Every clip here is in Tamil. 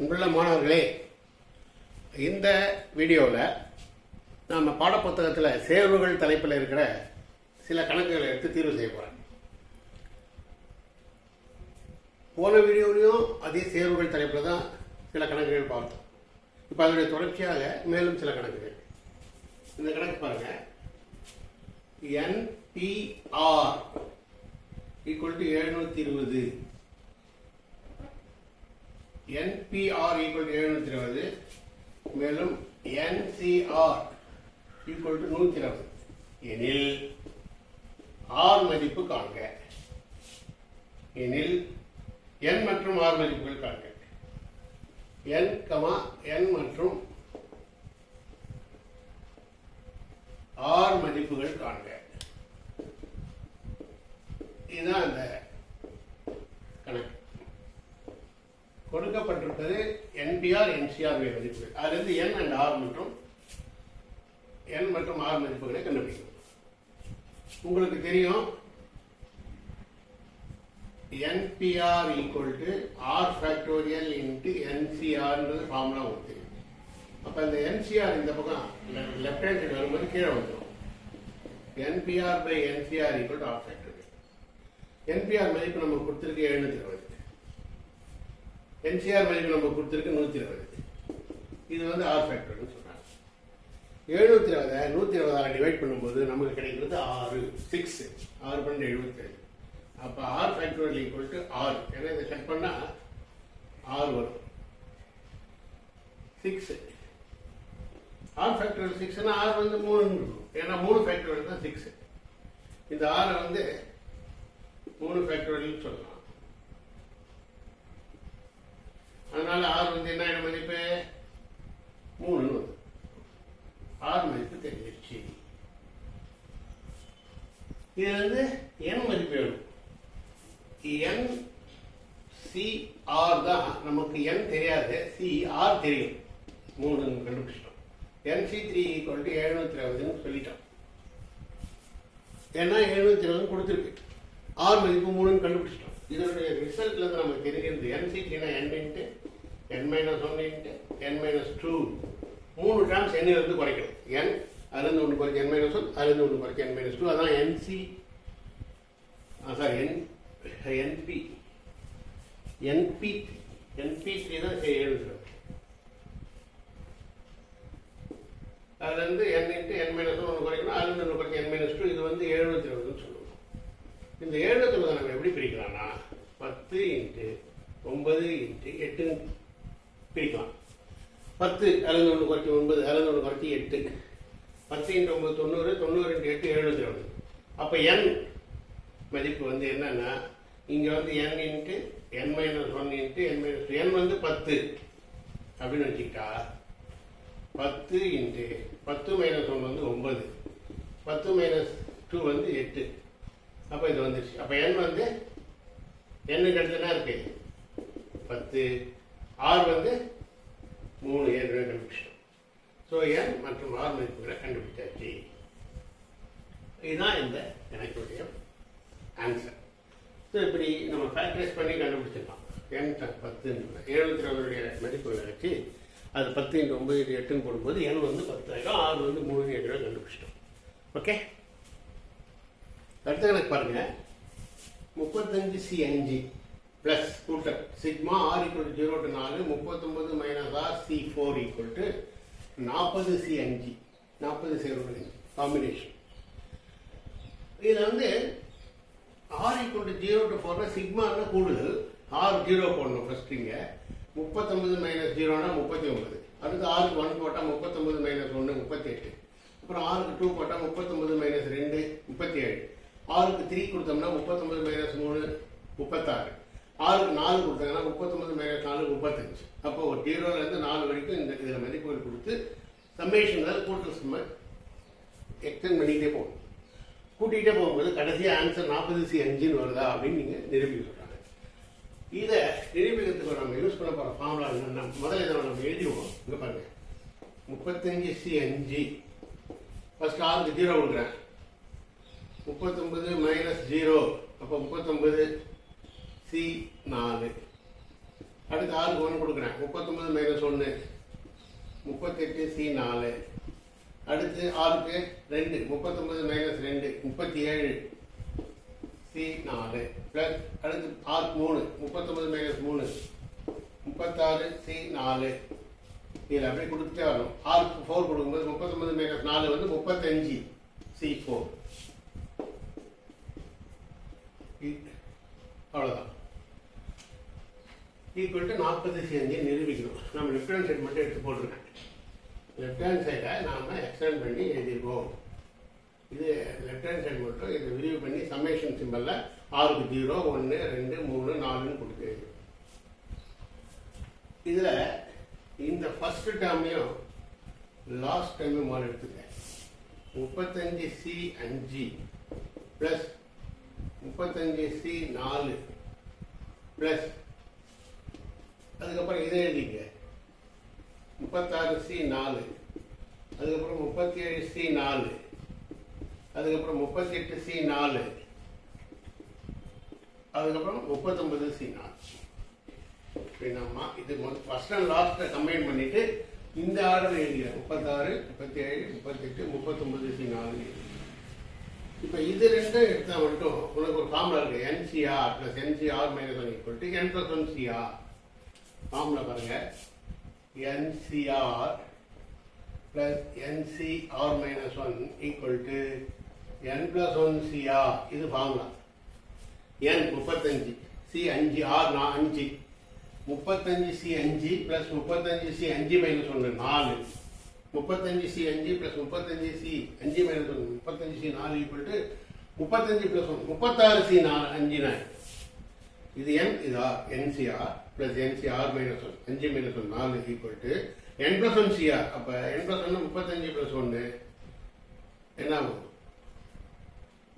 அன்புள்ள மாணவர்களே இந்த வீடியோவில் நாம் பாடப்புத்தகத்தில் தேர்வுகள் தலைப்பில் இருக்கிற சில கணக்குகளை எடுத்து தீர்வு செய்ய போகிறேன் போன வீடியோலையும் அதே தேர்வுகள் தலைப்பில் தான் சில கணக்குகள் பார்த்தோம். இப்போ அதனுடைய தொடர்ச்சியாக மேலும் சில கணக்குகள். இந்த கணக்கு பாருங்கள் என்பிஆர் ஈக்குவல் டு எழுநூற்றி இருபது. என்பிஆர் ஈக்குவல் டு எழுநூத்தி இருபது மேலும் என்சிஆர் ஈக்குவல் டு நூத்தி இருபது. எனில் ஆர் மதிப்பு காண்க. எனில் n மற்றும் ஆர் மதிப்புகள் காண்க. என் கமா n மற்றும் ஆர் மதிப்புகள் காண்க. இதுதான் அந்த கணக்கு. கொடுக்கப்பட்டிருப்பது என்பிஆர் என்சிஆர் மதிப்புகள். அதிலிருந்து என் அண்ட் ஆர் மற்றும் என் மற்றும் ஆர் மதிப்புகளை கண்டுபிடிக்கும். உங்களுக்கு தெரியும் NPR equal to R factorial into என்சிஆர்ன்றது formula உங்களுக்கு தெரியும் அப்போ இந்த என்சிஆர் இந்த பக்கம் லெஃப்ட் ஹேண்ட் சைடு வரும்போது கீழே வந்துடும் NPR by NCR equal to R factorial NPR மதிப்பு நம்ம கொடுத்துருக்கு எழுநூத்தி இருபது என்சிஆர் மதிப்பு நம்ம கொடுத்துருக்கு நூற்றி இருபது இது வந்து ஆர் ஃபேக்டர்னு சொல்றாங்க எழுநூற்றி இருபதை நூற்றி இருபதால் டிவைட் பண்ணும்போது நமக்கு கிடைக்கிறது ஆறு. சிக்ஸ் ஆறு பன்னெண்டு எழுபத்தேழு. அப்போ ஆர் ஃபேக்டோரியல் ஈக்குவல் டு ஆறு. ஏன்னா இதை கட் பண்ணால் ஆறு வரும். சிக்ஸ் ஆர் ஃபேக்டோரியல் சிக்ஸ்னா ஆறு வந்து மூணு இருக்கும். ஏன்னா மூணு ஃபேக்டோரியல் தான் சிக்ஸ் இந்த ஆறை வந்து மூணு ஃபேக்டோரியல் சொல்லலாம் அதனால ஆறு வந்து என்ன ஆயிடும் மதிப்பு மூணுன்னு ஆறு மதிப்பு தெரிஞ்சிருச்சு. இது வந்து n மதிப்பு வேணும். n சி ஆர் தான். நமக்கு n தெரியாது. சி ஆர் தெரியும். மூணு கண்டுபிடிச்சிட்டோம். N C three equal to எழுநூத்தி இருபதுன்னு சொல்லிட்டோம். ஏன்னா எழுநூத்தி இருபது கொடுத்துருக்கு. ஆர் மதிப்பு மூணுன்னு கண்டுபிடிச்சிட்டோம். இதனுடைய ரிசல்ட்ல நமக்கு தெரிகிறது n C த்ரீனா into n minus one into n minus two மூணு டேர்ம்ஸ் n இருந்து குறைக்கணும். N அதுலேருந்து ஒன்று குறைக்க n மைனஸ் ஒன் அதுலேருந்து ஒன்று குறைக்க n மைனஸ் டூ அதான் NC sir N NP NP NP three தான் எழுதுகிறோம் அதுலேருந்து n இன்ட்டு n மைனஸ் ஒன்று குறைக்கணும். அதுலேருந்து ஒன்று குறைக்க n மைனஸ் டூ இது வந்து எழுநூற்றி இருபதுன்னு சொல்லுவோம். இந்த எழுநூற்றி இருபதை நம்ம எப்படி பிரிக்கலாம்னா பத்து இன்ட்டு ஒன்பது இன்ட்டு எட்டு பிரிக்கலாம். பத்து அதுலேருந்து ஒன்று குறைச்சி ஒன்பது அதுலேருந்து ஒன்று குறைச்சி எட்டு. பத்து இன்ட்டு ஒன்பது தொண்ணூறு தொண்ணூறு ரெண்டு எட்டு எழுபத்தி ஒன்று அப்போ என் மதிப்பு வந்து என்னன்னா இங்கே வந்து N into N minus one into N minus N வந்து பத்து. அப்படின்னு வச்சுக்கிட்டா பத்து இன்ட்டு பத்து மைனஸ் ஒன் வந்து ஒன்பது. பத்து மைனஸ் டூ வந்து எட்டு. அப்போ இது வந்துருச்சு. அப்போ என் வந்து என்னுக்கு அடுத்து இருக்குது இருக்கு? பத்து. ஆர் வந்து மூணு ஏற்கனவே கண்டுபிடிச்சிட்டோம். ஸோ என் மற்றும் ஆர் மதிப்புகளை கண்டுபிடிச்சாச்சு. இதுதான் இந்த எனக்குடைய ஆன்சர் ஸோ இப்படி நம்ம ஃபேக்டரைஸ் பண்ணி கண்டுபிடிச்சிடலாம். n பத்து எழுபத்தி ரெண்டு மதிப்புகளை வச்சு அது பத்து இன்று ஒன்பது இன்ட்டு எட்டுன்னு போடும்போது என் வந்து பத்தாயிரம் ஆறு வந்து மூணு ஏழு கண்டுபிடிச்சிட்டோம். ஓகே அடுத்த கணக்கு பாருங்க. முப்பத்தஞ்சு சிஎன்ஜி பிளஸ் கூட்டல் sigma R equal zero to நாலு முப்பத்தொம்பது minus R C four equal to நாற்பது சி அஞ்சு நாற்பது சி அஞ்சு காம்பினேஷன் இதில் வந்து R equal to zero to ஃபோர்னா சிக்மானா கூடுதல் ஆர் ஜீரோ போடணும் ஃபர்ஸ்ட் இங்கே. முப்பத்தொம்பது மைனஸ் ஜீரோனா முப்பத்தி ஒன்பது அடுத்து ஆறுக்கு ஒன் போட்டால் முப்பத்தொம்பது மைனஸ் ஒன்று முப்பத்தி எட்டு அப்புறம் ஆறுக்கு டூ போட்டால் முப்பத்தொம்பது மைனஸ் ரெண்டு முப்பத்தி ஏழு ஆறுக்கு த்ரீ கொடுத்தோம்னா முப்பத்தொம்பது மைனஸ் மூணு முப்பத்தாறு. ஆறுக்கு நாலு கொடுத்தாங்கன்னா முப்பத்தொன்பது மைனஸ் நாலு முப்பத்தஞ்சு. அப்போ ஒரு ஜீரோலேருந்து நாலு வரைக்கும் இந்த இதில் மதிப்புகள் கொடுத்து சம்மேஷன் அதாவது கூட்டல் சும்மா எக்ஸ்டென்ட் பண்ணிக்கிட்டே போகணும். கூட்டிகிட்டே போகும்போது கடைசியாக ஆன்சர் நாற்பது சி அஞ்சுன்னு வருதா அப்படின்னு நீங்கள் நிரூபிக்க சொல்கிறாங்க இதை நிரூபிக்கிறதுக்கு நம்ம யூஸ் பண்ண போகிற ஃபார்முலா என்னன்னா முதல்ல இதை நம்ம எழுதிவோம் இங்கே பாருங்க. முப்பத்தஞ்சு சி அஞ்சு. ஃபஸ்ட் ஆறுக்கு ஜீரோ கொடுக்குறேன். முப்பத்தொன்பது மைனஸ் ஜீரோ அப்போ முப்பத்தொன்பது சி நாலு. அடுத்து ஆறு ஒன்று கொடுக்குறேன். முப்பத்தொம்பது மைனஸ் ஒன்று முப்பத்தெட்டு சி நாலு. அடுத்து ஆறுக்கு ரெண்டு. முப்பத்தொம்பது மைனஸ் ரெண்டு. முப்பத்தி ஏழு சி நாலு. ப்ளஸ் அடுத்து ஆறு மூணு. முப்பத்தொம்பது மைனஸ் மூணு. முப்பத்தாறு சி நாலு. இதில் அப்படியே கொடுத்துட்டே வரணும். ஆறுக்கு ஃபோர் கொடுக்கும்போது முப்பத்தொம்பது மைனஸ் நாலு வந்து முப்பத்தஞ்சு. சி ஃபோர் அவ்வளோதான் ஈக்குவல் டு நாற்பது செஞ்சு நிரூபிக்கணும். நம்ம லெஃப்ட் ஹேண்ட் சைடு மட்டும் எடுத்து போட்டிருக்கேன். லெஃப்ட் ஹேண்ட் சைடை நாம் எக்ஸ்டெண்ட் பண்ணி எழுதியிருக்கோம். இது லெஃப்ட் ஹேண்ட் சைடு மட்டும் இதை விரிவு பண்ணி சம்மேஷன் சிம்பிளில் ஆறுக்கு ஜீரோ ஒன்று ரெண்டு மூணு நாலுன்னு கொடுத்து இதில் இந்த ஃபர்ஸ்ட் டேர்மையும் லாஸ்ட் டைமையும் மாறி எடுத்துக்கேன் முப்பத்தஞ்சு சி அஞ்சு ப்ளஸ் முப்பத்தஞ்சு சி நாலு ப்ளஸ் அதுக்கப்புறம் இதை எழுதிங்க முப்பத்தாறு சி நாலு. அதுக்கப்புறம் முப்பத்தி ஏழு சி நாலு. அதுக்கப்புறம் முப்பத்தி எட்டு சி நாலு. அதுக்கப்புறம் முப்பத்தொன்பது சி நாலு. அப்படின்னாம்மா இது ஃபர்ஸ்ட் அண்ட் லாஸ்ட்டை கம்பைன் பண்ணிட்டு இந்த ஆர்டர் எழுதிக்கிறேன் முப்பத்தாறு முப்பத்தி ஏழு முப்பத்தெட்டு முப்பத்தொன்பது சி நாலு. இப்போ இது ரெண்டும் எடுத்தால் மட்டும் உனக்கு ஒரு ஃபார்முலா இருக்கு. NCR plus NCR minus one equal to N plus one CR formula பாருங்க. NCR plus NCR minus one equal to N plus one CR இது ஃபார்முலா. என் முப்பத்தஞ்சு சி அஞ்சு ஆர் நான் அஞ்சு. முப்பத்தஞ்சு சி அஞ்சு பிளஸ் முப்பத்தஞ்சு சி அஞ்சு மைனஸ் ஒன்று நாலு. முப்பத்தஞ்சு சி அஞ்சு பிளஸ் முப்பத்தஞ்சு சி அஞ்சு மைனஸ் ஒன்று முப்பத்தஞ்சு சி நாலு ஈக்குவல் டு முப்பத்தஞ்சு பிளஸ் ஒன்று முப்பத்தாறு சி நாலு அஞ்சு நாய் இது என் இதா? NCR plus NCR minus one அஞ்சு மைனஸ் ஒன் நாலு equal to N plus one CR அப்போ என் பிளஸ் ஒன்று முப்பத்தஞ்சு பிளஸ் ஒன்று என்ன ஆகும்?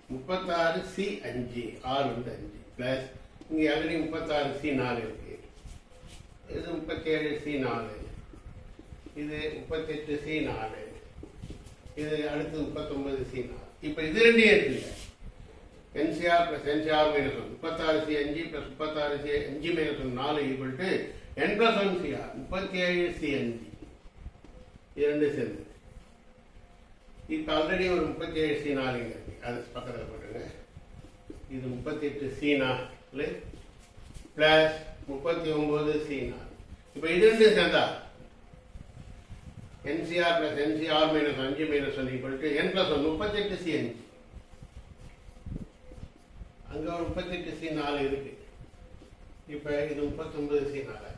முப்பத்தாறு சி அஞ்சு ஆறு வந்து அஞ்சு. பிளஸ் இங்கே ஆல்ரெடி முப்பத்தாறு சி நாலு இருக்கு. இது முப்பத்தேழு சி நாலு. இது முப்பத்தெட்டு சி நாலு. இது அடுத்து முப்பத்தொன்பது சி நாலு. இப்போ இது ரெண்டே இருக்குல்ல NCR plus NCR minus one முப்பத்தாறு சி அஞ்சு பிளஸ் முப்பத்தாறு சி அஞ்சு மைனஸ் ஒன் நாலு equal to N plus one CR முப்பத்தி ஏழு சி அஞ்சு இரண்டு சேர்ந்து. இப்போ ஆல்ரெடி ஒரு முப்பத்தி ஏழு சி நாலுங்க இருக்கு. அது பக்கத்தில் போட்டுங்க இது முப்பத்தி எட்டு சி நாலு பிளஸ் முப்பத்தி ஒம்பது சி நாலு. இப்போ இது ரெண்டு சேர்ந்தா? என்சிஆர் பிளஸ் என்சிஆர் மைனஸ் அஞ்சு minus one equal to N plus one முப்பத்தெட்டு சி அஞ்சு அங்க ஒரு முப்பத்தெட்டு சி நாலு இருக்கு. இப்ப இது முப்பத்தொன்பது சி நாலு.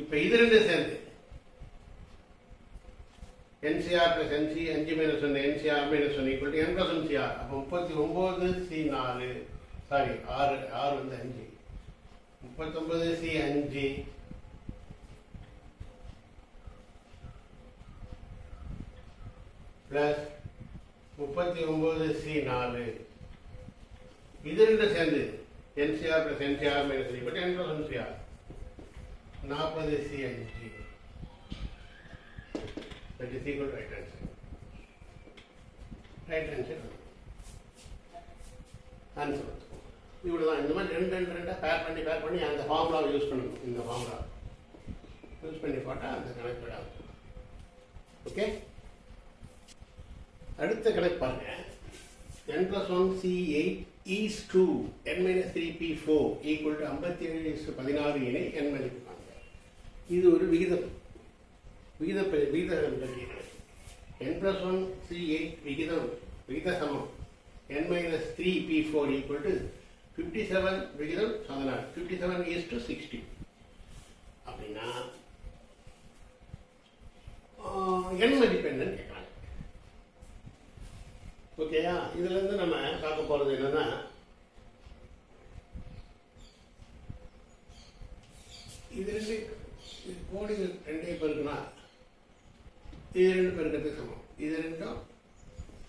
இப்ப இது ரெண்டு சேர்ந்து. என்சிஆர் பிளஸ் என்சி அஞ்சு மைனஸ் ஒன்று NCR minus one equal to N plus NCR அப்போ முப்பத்தி ஒன்பது சி நாலு. சாரி ஆறு ஆறு வந்து அஞ்சு முப்பத்தொன்பது சி அஞ்சு பிளஸ் முப்பத்தி ஒன்பது சி நாலு. இது ரெண்டும் சேர்ந்து NCR plus NCR minus three but N plus NCR நாற்பது சி அஞ்சு that is equal right answer right answer answer இவ்வளோதான் இந்த மாதிரி ரெண்டு ரெண்டு ரெண்டாக பேர் பண்ணி பேர் பண்ணி அந்த ஃபார்முலாவை யூஸ் பண்ணணும் இந்த ஃபார்முலா யூஸ் பண்ணி போட்டால் அந்த கணக்கு விடாது ஓகே அடுத்த கணக்கு பாருங்க. N plus 1 is to N minus three P four equal to ஐம்பத்தி ஏழு இஸ்டு பதினாறு இணை என் மதிப்பாங்க இது ஒரு விகிதம் விகித விகித N plus one three eight விகிதம் விகித சமம் N minus three P four equal to fifty seven விகிதம் பதினாறு fifty seven is to sixty அப்படின்னா என் மதிப்பு என்னன்னு கேட்கலாம் ஓகேயா இதுல இருந்து நம்ம பார்க்க போறது என்னன்னா இது ரெண்டு இது கோடி ரெண்டே பெருக்குனா இது ரெண்டு பெருக்கிறதுக்கு சமம். இது ரெண்டும்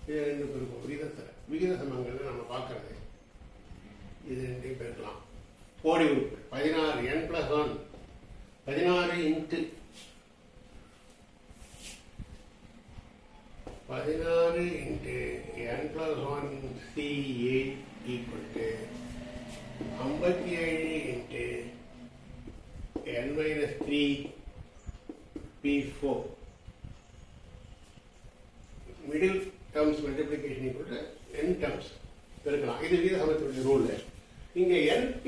இது ரெண்டு பெருக்கும். விகிதத்தில் விகித சமங்கிறது நம்ம பார்க்கறது. இது ரெண்டையும் பெருக்கலாம். கோடி உறுப்பு பதினாறு என் பிளஸ் ஒன் பதினாறு இன்ட்டு பதினாறு into N plus one C eight equal to ஐம்பத்தி ஏழு into n minus 3 p4 middle terms multiplication equal to n terms. பெருக்கலாம். இது விகித சமத்துவ ரூல் இங்க np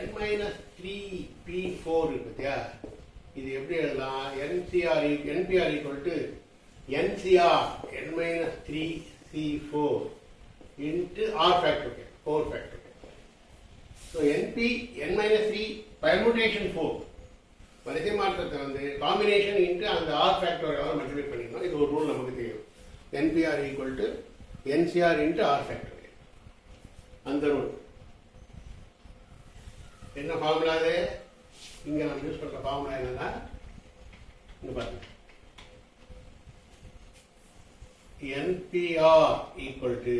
n minus 3 p4 இருக்கு பார்த்தியா இது எப்படி எழுதலாம்? E- npr equal to ncr n minus 3 c4 into r factorial 4 factorial so NP N minus three permutation four வரிசை மாற்றத்தை வந்து காம்பினேஷன் இன்ட்டு அந்த ஆர் ஃபேக்டரோட மல்டிப்ளை பண்ணிக்கணும் இது ஒரு ரூல் நமக்கு தெரியும். NPR equal to NCR into R factorial அந்த ரூல் என்ன ஃபார்முலா அது? இங்கே நம்ம யூஸ் பண்ணுற ஃபார்முலா என்னன்னா இங்கே பாருங்க. NPR equal to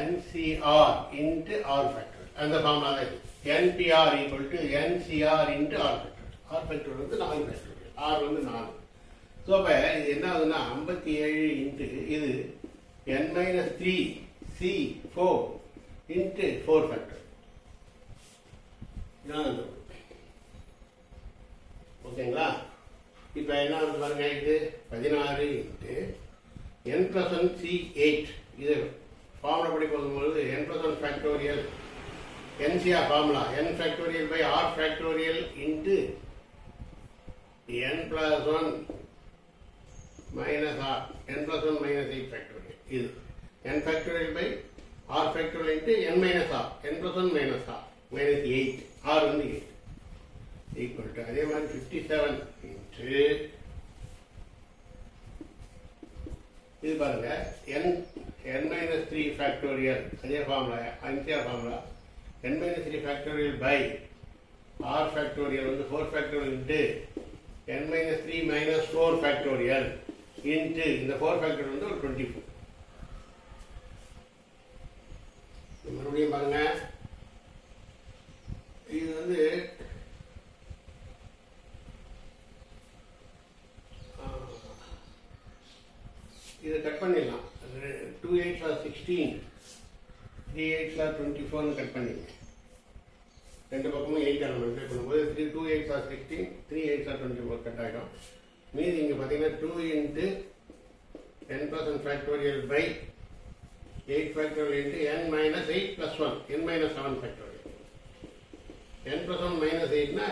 NCR into R factor. அந்த ஃபார்முலா என்பிஆர் இது. NPR equal to NCR into R factor. R factor வந்து நாலு ஃபேக்டர் R வந்து நாலு. ஸோ அப்போ இது என்ன ஆகுதுன்னா ஐம்பத்தி ஏழு இன்ட்டு இது N minus three C four into four factor ஓகேங்களா இப்போ என்ன ஆகுது பாருங்க இது பதினாறு இன்ட்டு n plus 1 c 8 இது ஃபார்முலா படி போகும்போது n plus 1 factorial NCR formula n factorial by r factorial into n plus 1 minus r. N plus 1 minus 8 factorial இது. N factorial by r factorial into n minus r. N plus 1 minus r. Minus 8 r வந்து 8 ஈக்குவல் டு அதே மாதிரி 57 இன்ட்டு இது பாருங்க N N minus three factorial அதே formula அஞ்சியா formula N minus three factorial by R factorial வந்து four factorial into N minus three minus four factorial into இந்த ஃபோர் ஃபேக்டோரியல் வந்து ஒரு டுவெண்ட்டி ஃபோர் மறுபடியும் பாருங்க. இது வந்து இதை கட் பண்ணிடலாம். Two eights are sixteen three eights are twenty ஃபோர்னு கட் பண்ணிங்க ரெண்டு பக்கமும் எயிட் ஆர் மல்டிப்ளை பண்ணும்போது three two eights are sixteen three eights are twenty four cut ஆகிடும் மீதி இங்கே பார்த்தீங்கன்னா two into ten percent factorial by eight factorial into N minus eight plus one N minus seven factorial N plus one minus எயிட்னா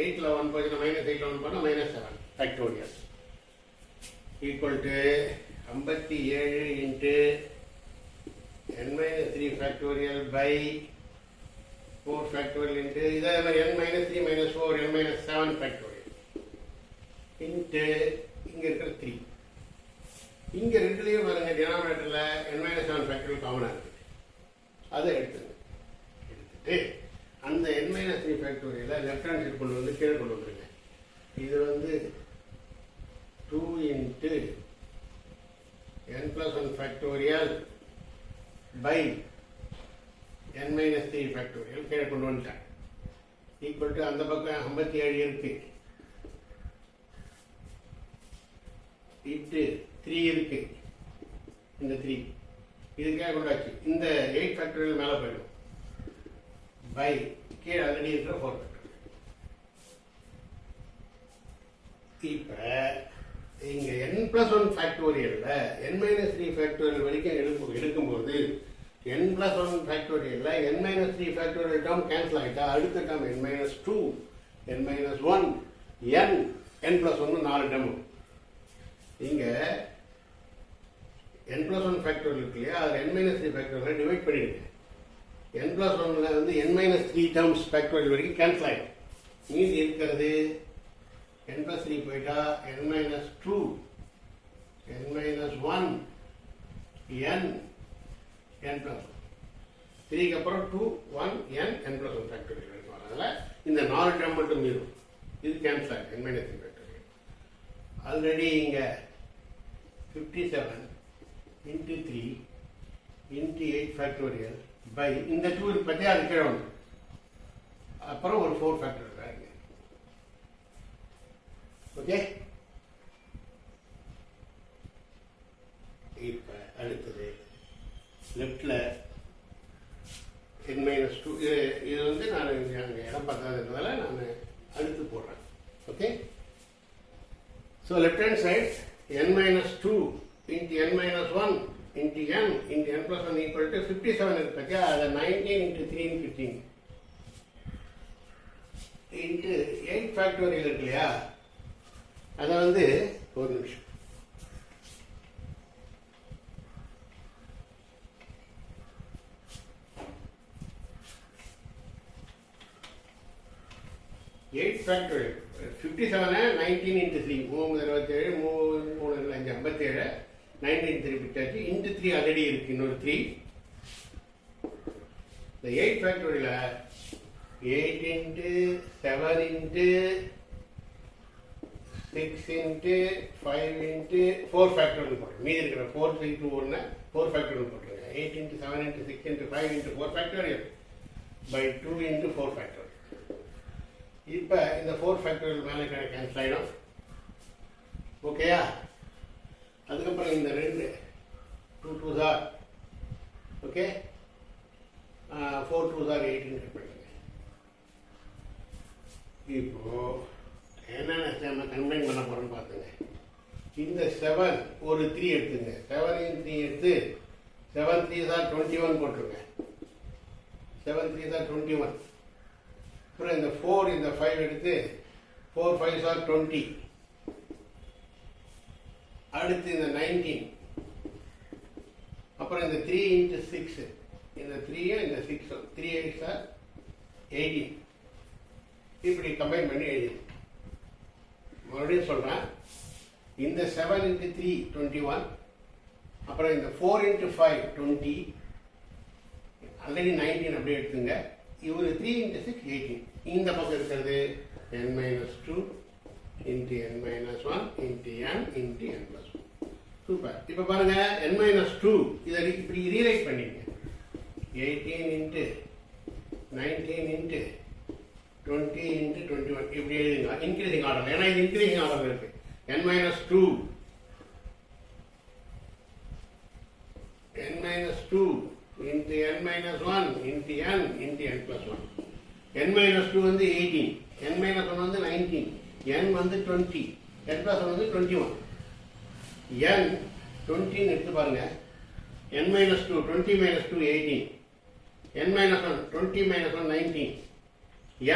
எயிட்டில் ஒன் பார்த்தீங்கன்னா மைனஸ் எயிட்டில் ஒன் பண்ணால் minus seven factorial equal to ஐம்பத்தி ஏழு into N minus three factorial by four factorial into இதே மாதிரி N minus three minus four N minus seven factorial into இங்கே இருக்கிற த்ரீ இங்கே ரெண்டுலேயும் பாருங்க டினாமினேட்டரில் என் மைனஸ் செவன் ஃபேக்டோரியல் காமனாக இருக்குது அதை எடுத்துங்க எடுத்துட்டு அந்த என் மைனஸ் த்ரீ ஃபேக்டோரியலை லெஃப்ட் ஹேண்ட் சைட் கொண்டு வந்து கீழே கொண்டு வந்துருங்க. இது வந்து two into N plus one factorial by N minus three factorial கீழே கொண்டு வந்துட்டேன். ஈக்குவல் டு அந்த பக்கம் ஐம்பத்தி ஏழு இருக்கு. இட்டு த்ரீ இருக்கு. இந்த த்ரீ இதுக்காக கொண்டாச்சு. இந்த எயிட் ஃபேக்டரியல் மேலே போயிடும். பை கீழே ஆல்ரெடி இருக்கிற ஃபோர் ஃபேக்டோரியல் இப்போ இங்கே என் பிளஸ் ஒன் ஃபேக்டோரியல்ல என் மைனஸ் த்ரீ ஃபேக்டோரியல் வரைக்கும் எடுக்கும் எடுக்கும்போது என் plus one ஃபேக்டோரியல்ல N minus three factorial term cancel ஆகிட்டா அடுத்த term N minus two N minus one N N plus ஒன்று நாலு டேர்ம் நீங்கள் என் பிளஸ் ஒன் ஃபேக்டோரியல் இருக்கு இல்லையா? அது n minus three factorial divide பண்ணிடுங்க. என் பிளஸ் ஒன்ல வந்து n minus three terms factorial வரைக்கும் கேன்சல் ஆகிடும் மீதி இருக்கிறது n plus 3 போயிட்டா n minus 2 n minus 1 n n plus 1 த்ரீக்கு அப்புறம் two one n n plus one factorial அதனால் இந்த நாலு டேம் மட்டும் மீறும். இது கேன்சல் ஆகும் n minus three factorial already இங்கே fifty seven into three into eight factorial by இந்த டூ பற்றி அது கீழே ஒன்று அப்புறம் ஒரு ஃபோர் ஃபேக்டோரியல் ஓகே இப்போ அடுத்தது லெஃப்டில் என் மைனஸ் டூ இது இது வந்து நான் அங்கே இடம் பார்க்காததுனால நான் அடுத்து போடுறேன். Okay so left hand side n minus two into n minus one into n into n plus one equal to fifty seven இருக்கு பார்த்தியா அதை நைன்டீன் இன்ட்டு த்ரீன்னு ஃபிஃப்டீன் இன்ட்டு எயிட் ஃபேக்டோரியல் இருக்கு இல்லையா? அதை வந்து ஒரு நிமிஷம். எயிட் ஃபேக்டோரியல் ஃபிஃப்டி செவனை நைன்டீன் இன்ட்டு த்ரீ மூணு இருபத்தேழு மூணு மூணு அஞ்சு ஐம்பத்தேழு. நைன்டீன் த்ரீ பிட்டாச்சு இன்ட்டு த்ரீ ஆல்ரெடி இருக்கு. இன்னொரு த்ரீ இந்த eight ஃபேக்டோரியல eight into seven into six into five into four factorial போட்டுருங்க. மீதி இருக்கிற ஃபோர் த்ரீ டூ ஒன்று ஃபோர் ஃபேக்டோரியல் போட்டுருங்க. Eight into seven into six into five into four factorial by two into four factorial இப்போ இந்த ஃபோர் ஃபேக்டோரியல் மேலே கேன்சல் ஆகிடும் ஓகேயா அதுக்கப்புறம் இந்த ரெண்டு டூ டூ தார் ஓகே ஃபோர் டூ தார் எயிட்டின் கட் பண்ணுங்க இப்போ என்னென்ன நம்ம கம்பைன் பண்ண போகிறோம்னு பார்த்துங்க இந்த செவன் ஒரு த்ரீ எடுத்துங்க. செவன் த்ரீ எடுத்து செவன் த்ரீ தான் டுவெண்ட்டி ஒன் போட்டிருக்கேன் செவன் த்ரீ தான் டுவெண்ட்டி ஒன் அப்புறம் இந்த ஃபோர் இந்த ஃபைவ் எடுத்து ஃபோர் ஃபைவ் சார் டுவெண்ட்டி அடுத்து இந்த நைன்டீன் அப்புறம் இந்த த்ரீ இன்ட்டு சிக்ஸு இந்த த்ரீயும் இந்த சிக்ஸும் த்ரீ எயிட் சார் எயிட்டீன் இப்படி கம்பைன் பண்ணி எழுதி. மறுபடியும் சொல்கிறேன் இந்த seven into three twenty one அப்புறம் இந்த four into five twenty already nineteen அப்படியே எடுத்துங்க. இவர் த்ரீ இன்ட்டு சிக்ஸ் எயிட்டீன் இந்த பக்கம் இருக்கிறது n minus two into n minus one into n into n plus one super இப்போ பாருங்க என் மைனஸ் டூ இதை இப்படி ரீரைட் பண்ணிங்க eighteen into nineteen into twenty into twenty one இப்படி எழுதுங்க. இன்க்ரீசிங் ஆர்டர் ஏன்னா இது இன்க்ரீசிங் ஆர்டர் இருக்குது n minus two n minus two minus 1 into n into n plus 1. n minus 2 வந்து 18, n minus 1 வந்து 19, n வந்து 20, n plus 1 வந்து 21. n 20 ன்னு எடுத்து பாருங்க n minus 2, 20 minus 2, 18. n minus 1, 20 minus 1, 19.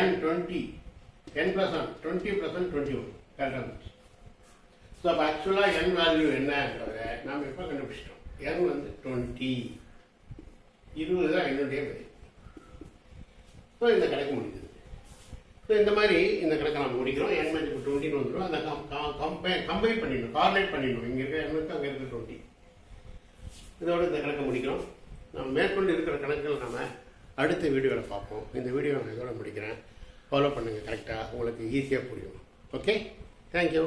n 20, n plus 1, 20 plus 1, 21. கரெக்டாக இருந்துச்சு ஸோ அப்போ ஆக்சுவலாக என் வேல்யூ என்னன்றத நாம் இப்போ கண்டுபிடிச்சிட்டோம் என் வந்து டுவெண்ட்டி இருபது தான் என்னுடைய பதில் ஸோ இந்த கணக்கு முடிக்குது ஸோ இந்த மாதிரி இந்த கணக்கை நம்ம முடிக்கிறோம். என் மதிப்பு டுவெண்ட்டின்னு வந்துடும் அந்த கம்பை கம்பைன் பண்ணிடணும். கார்லேட் பண்ணிடணும். இங்கே இருக்கிற எண்ணுக்கு அங்கே இருக்கிற டுவெண்ட்டி இதோட இந்த கணக்கை முடிக்கிறோம். நம்ம மேற்கொண்டு இருக்கிற கணக்குகள் நம்ம அடுத்த வீடியோவில் பார்ப்போம். இந்த வீடியோ நான் இதோட முடிக்கிறேன். ஃபாலோ பண்ணுங்கள் கரெக்டாக உங்களுக்கு ஈஸியாக புரியும். Okay thank you